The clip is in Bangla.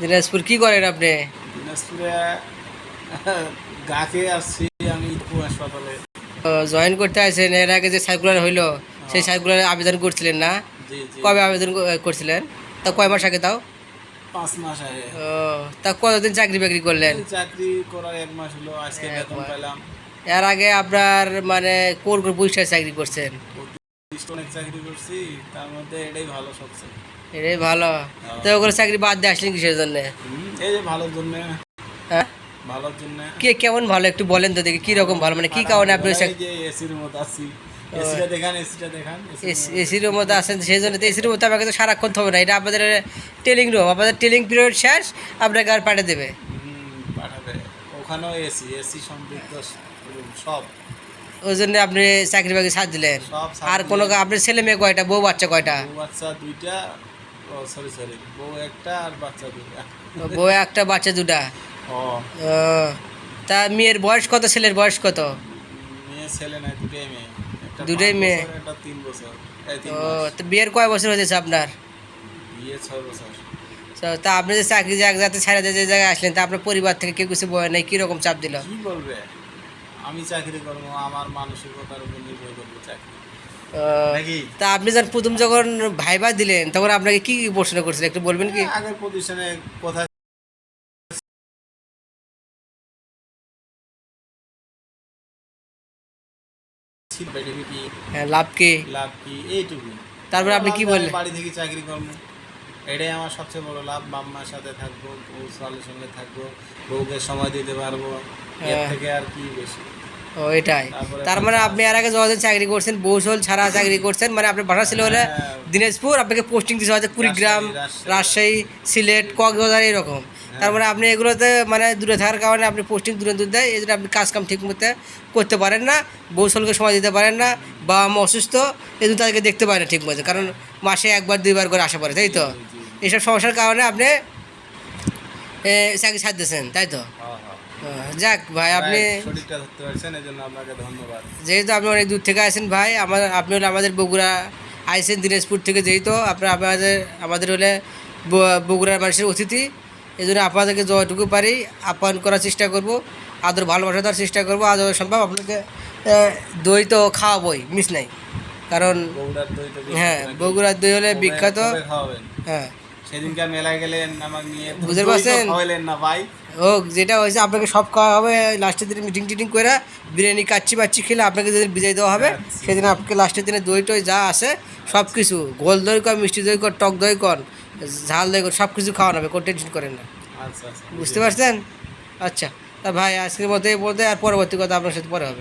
দিনাজপুর কি করেন আপনি? দিনাজপুরে গাকে আসছি আমি হাসপাতালে। জয়েন করতে আসেন এর আগে যে সার্কুলার হইল সেই সার্কুলারে আবেদন করছিলেন না? কবে আবেদন করছিলেন? তা কয় মাস আগে তাও? পাঁচ মাস আগে। ও, তা কতদিন চাকরি বাকরি করলেন? চাকরি করার এক মাস হলো আজকে বেতন পেলাম এর আগে আপনার মানে কোন কোন পজিশনে চাকরি করছেন? অনেক চাকরি করছি তার মধ্যে এটাই ভালো সবচেয়ে। এটাই ভালো। তো ওগুলো চাকরি বাদ দিয়ে আসলেন কিসের জন্য? এই যে ভালোর জন্য। হ্যাঁ? ভালোর জন্য। কে কেমন ভালো একটু বলেন তো দেখি কি রকম ভালো? মানে কি কারণে আপনি এসির আছি। এসিটা দেখান এসির মধ্যে আছেন সেই জন্য তো এসির মধ্যে আমাকে তো সারাক্ষণ থাকবে না। এটা আপনাদের টেলিং রুম আপনাদের টেলিং পিরিয়ড শেষ আপনাকে আর পাঠিয়ে দেবে। পাঠাবে। ওখানেও এসি এসি সমৃদ্ধ সব। ওই জন্য আপনি চাকরি বাকরি ছাড় দিলেন। আর কোনো আপনার ছেলে মেয়ে কয়টা? বউ বাচ্চা কয়টা? বাচ্চা দুইটা সরি সরি বউ একটা আর বাচ্চা দুইটা। বউ একটা বাচ্চা দুটা ও তা মেয়ের বয়স কত? ছেলের বয়স কত? মেয়ে ছেলে নাই দুটাই মেয়ে। একটা দুটোই মেয়ে? বছর, তিন বছর ও তো বিয়ের কয় বছর হয়েছে আপনার? বিয়ে ছয় বছর। তা আপনি যে চাকরি জায়গা যাতে ছাড়া যে জায়গায় আসলেন তা আপনার পরিবার থেকে কেউ কিছু বয় নাই? কীরকম চাপ দিল? কি বলবে? আমি চাকরি করব আমার মানসিকতার উপর নির্ভর করব চাকরি। তা আপনি যখন প্রথম যখন ভাইবা দিলেন তখন আপনাকে কি কি প্রশ্ন করছিলেন? একটু বলবেন কি? আগের প্রতিষ্ঠানে কোথায় ছিল benefit কি, হ্যাঁ লাভ কি? লাভ কি? এইটুকু তারপরে আপনি কি বললেন? বাড়ি থেকে চাকরি করব। এটাই আমার সবচেয়ে বড় লাভ বাম্মার সাথে থাকব বউ সালের সঙ্গে থাকব বউকে সময় দিতে পারব এর হ্যাঁ। থেকে আর কি বেশি? ও এটাই। তার মানে আপনি আর আগে যতদিন চাকরি করছেন বৌসল ছাড়া চাকরি করছেন মানে আপনার বাসা ছিল হলে হ্যাঁ। দিনাজপুর আপনাকে পোস্টিং দিতে হয়তো কুড়িগ্রাম রাজশাহী, সিলেট কক্সবাজার এরকম। তার মানে আপনি এগুলোতে মানে দূরে থাকার কারণে আপনি পোস্টিং দূরে দূর দেয় এই জন্য আপনি কাজ কাম ঠিক মতো করতে পারেন না বৌসলকে সময় দিতে পারেন না বা অসুস্থ এই জন্য তাদেরকে দেখতে পারেন না ঠিক মতো কারণ মাসে একবার দুইবার করে আসা পড়ে তাই তো? এইসব সমস্যার কারণে আপনি চাকরি ছাড়তেছেন তাই তো? হ্যাঁ, হ্যাঁ। যাক ভাই আপনি যেহেতু আপনি অনেক দূর থেকে আসেন ভাই আমার আপনি হলে আমাদের বগুড়া আইসেন দিনাজপুর থেকে যেহেতু আপনার আমাদের আমাদের হলে বগুড়ার মানুষের অতিথি। এই জন্য আপনাদেরকে যতটুকু পারি আপ্যায়ন করার চেষ্টা করব আদর ভালোবাসা দেওয়ার চেষ্টা করব আদর সম্ভব আপনাকে দই তো খাওয়াবই মিস নাই। কারণ হ্যাঁ বগুড়ার দই হলে বিখ্যাত। হ্যাঁ। সেদিনকে মেলায় গেলেন আমাকে নিয়ে বুঝতে পারছেন? খাওয়াইলেন না ভাই। ও যেটা হয়েছে আপনাকে সব খাওয়া হবে লাস্টের দিনে মিটিং টিটিং করে বিরিয়ানি কাচ্চি বাচ্চি খেলে আপনাকে যেদিন বিদায় দেওয়া হবে আচ্ছা। সেদিন। আপনাকে লাস্টের দিনে দই টই যা আছে সব কিছু গোল দই কর মিষ্টি দই কর টক দই কর ঝাল দই কর সব কিছু খাওয়ানো হবে কোনো টেনশন করেন না। আচ্ছা আচ্ছা বুঝতে পারছেন? আচ্ছা তা ভাই আজকের মতো এই বলতে আর পরবর্তী কথা আপনার সাথে পরে হবে।